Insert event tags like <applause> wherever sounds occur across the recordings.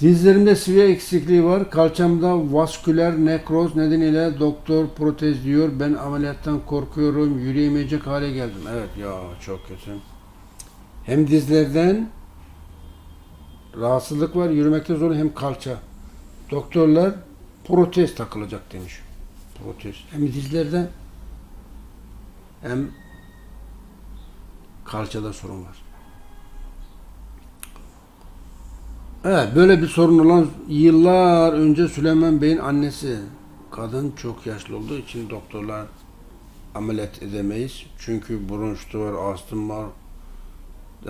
Dizlerimde sıvı eksikliği var. Kalçamda vasküler nekroz nedeniyle doktor protez diyor. Ben ameliyattan korkuyorum. Yürüyemeyecek hale geldim. Evet ya çok kötü. Hem dizlerden rahatsızlık var. Yürümekte zor hem kalça. Doktorlar protez takılacak demiş. Protez. Hem dizlerde hem kalçada sorun var. Evet böyle bir sorun olan yıllar önce Süleyman Bey'in annesi. Kadın çok yaşlı olduğu için doktorlar ameliyat edemeyiz. Çünkü bronştu var, astım var,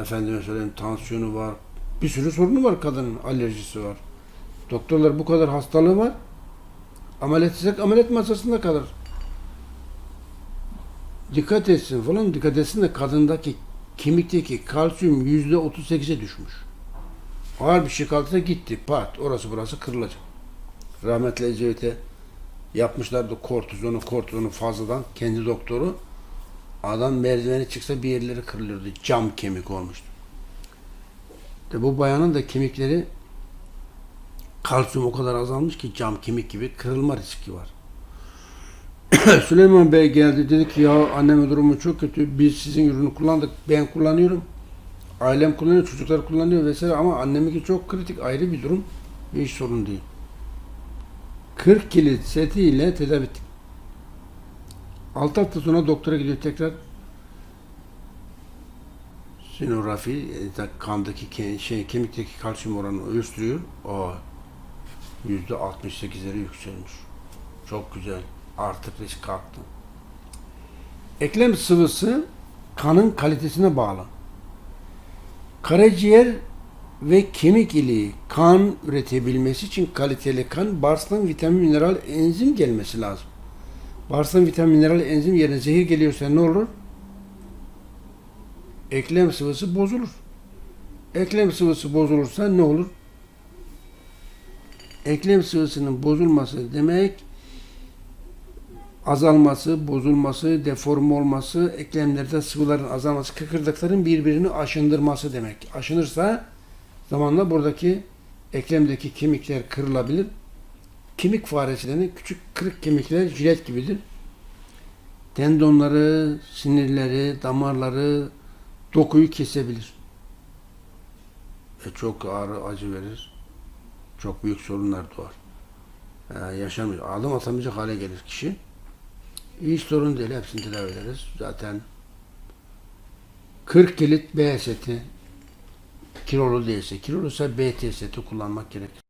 efendime söyleyeyim tansiyonu var. Bir sürü sorunu var kadının, alerjisi var. Doktorlar bu kadar hastalığı var. Ameliyat etsek ameliyat masasında kalır. Dikkat etsin falan dikkat etsin de kadındaki kemikteki kalsiyum yüzde 38'e düşmüş. Ağır bir şey kaldıysa gitti. Pat. Orası burası kırılacak. Rahmetli Ecevit'e yapmışlardı kortizonu kortizonu fazladan. Kendi doktoru. Adam merdiveni çıksa bir yerleri kırılıyordu. Cam kemik olmuştu. De bu bayanın da kemikleri kalsiyum o kadar azalmış ki cam kemik gibi kırılma riski var. <coughs> Süleyman Bey geldi dedi ki ya annemin durumu çok kötü. Biz sizin ürünü kullandık. Ben kullanıyorum. Ailem kullanıyor, çocuklar kullanıyor vesaire ama anneminki çok kritik ayrı bir durum. Hiç sorun değil. 40 kilit setiyle tedavi ettik. 6 hafta sonra doktora gidiyor tekrar sinografi e, kandaki şey kemikteki kalsiyum oranını ölçtürüyor. Yüzde 68'lere yükselmiş. Çok güzel. Artık risk kalktı. Eklem sıvısı kanın kalitesine bağlı. Karaciğer ve kemik iliği kan üretebilmesi için kaliteli kan bağırsaktan vitamin, mineral, enzim gelmesi lazım. Bağırsaktan vitamin, mineral, enzim yerine zehir geliyorsa ne olur? Eklem sıvısı bozulur. Eklem sıvısı bozulursa ne olur? Eklem sıvısının bozulması demek azalması, bozulması, deforme olması, eklemlerde sıvıların azalması, kıkırdakların birbirini aşındırması demek. Aşınırsa zamanla buradaki eklemdeki kemikler kırılabilir. Kemik faresi denen küçük kırık kemikler jilet gibidir. Tendonları, sinirleri, damarları, dokuyu kesebilir. Ve çok ağrı, acı verir. Çok büyük sorunlar doğar. Ee, yaşamıyor. Adım atamayacak hale gelir kişi. Hiç sorun değil. Hepsini tedavi ederiz. Zaten 40 kilit B seti kilolu değilse, kiloluysa BT seti kullanmak gerekir.